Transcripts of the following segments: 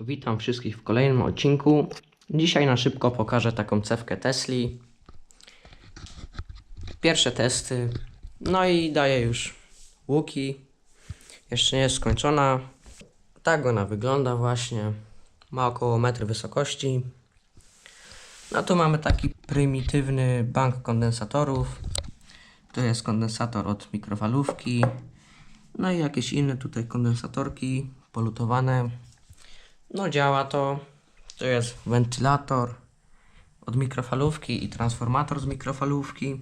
Witam wszystkich w kolejnym odcinku. Dzisiaj na szybko pokażę taką cewkę Tesli. Pierwsze testy. No i daję już łuki. Jeszcze nie jest skończona. Tak ona wygląda właśnie. Ma około metr wysokości. No tu mamy taki prymitywny bank kondensatorów. Tu jest kondensator od mikrofalówki. No i jakieś inne tutaj kondensatorki polutowane. No działa to. To jest wentylator od mikrofalówki i transformator z mikrofalówki.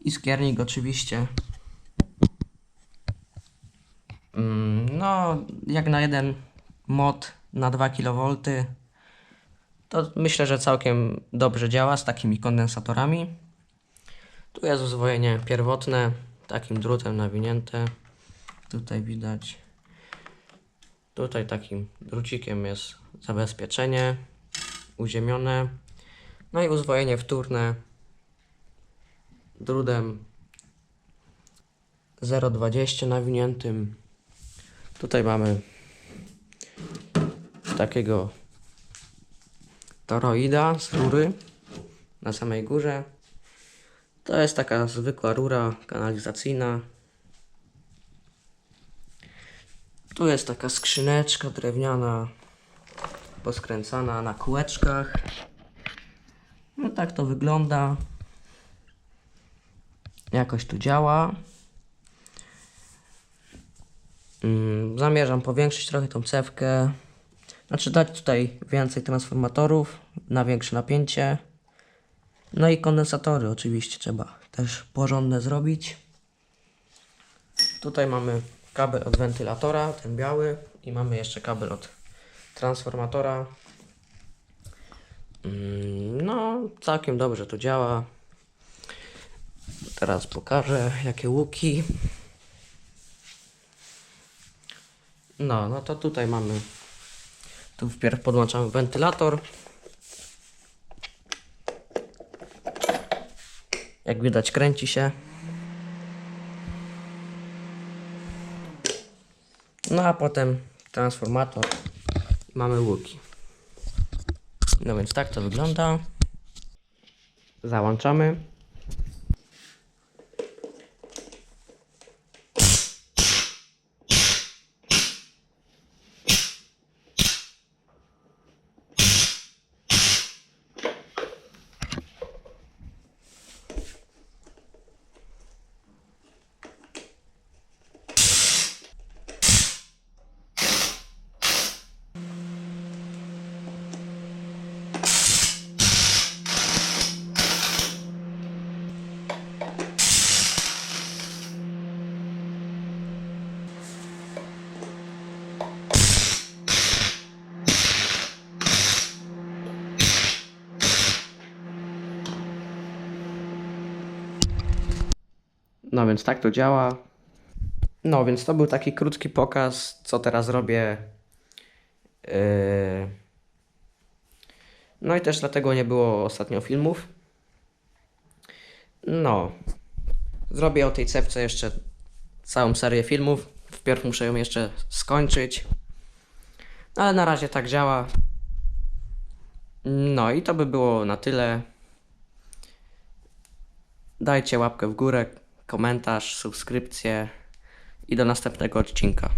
I skiernik oczywiście. Mm, No, jak na jeden mod na 2 kV, to myślę, że całkiem dobrze działa z takimi kondensatorami. Tu jest uzwojenie pierwotne, takim drutem nawinięte. Tutaj widać. Tutaj takim drucikiem jest zabezpieczenie uziemione. No i uzwojenie wtórne drutem 0,20 nawiniętym. Tutaj mamy takiego toroida z rury na samej górze. To jest taka zwykła rura kanalizacyjna. Tu jest taka skrzyneczka drewniana, poskręcana na kółeczkach. No tak to wygląda. Jakoś tu działa. Mm, Zamierzam powiększyć trochę tą cewkę. Znaczy dać tutaj więcej transformatorów na większe napięcie. No i kondensatory oczywiście trzeba też porządne zrobić. Tutaj mamy kabel od wentylatora, ten biały i mamy jeszcze kabel od transformatora. Mm, No, całkiem dobrze to działa. Teraz pokażę jakie łuki. No, no to tutaj mamy. Tu wpierw podłączamy wentylator. Jak widać kręci się. No a potem transformator mamy łuki. No więc tak to wygląda. Załączamy. No więc tak to działa. No więc to był taki krótki pokaz, co teraz robię. Yy... No i też dlatego nie było ostatnio filmów. No. Zrobię o tej cewce jeszcze całą serię filmów. Wpierw muszę ją jeszcze skończyć. No, ale na razie tak działa. No i to by było na tyle. Dajcie łapkę w górę, komentarz, subskrypcję i do następnego odcinka.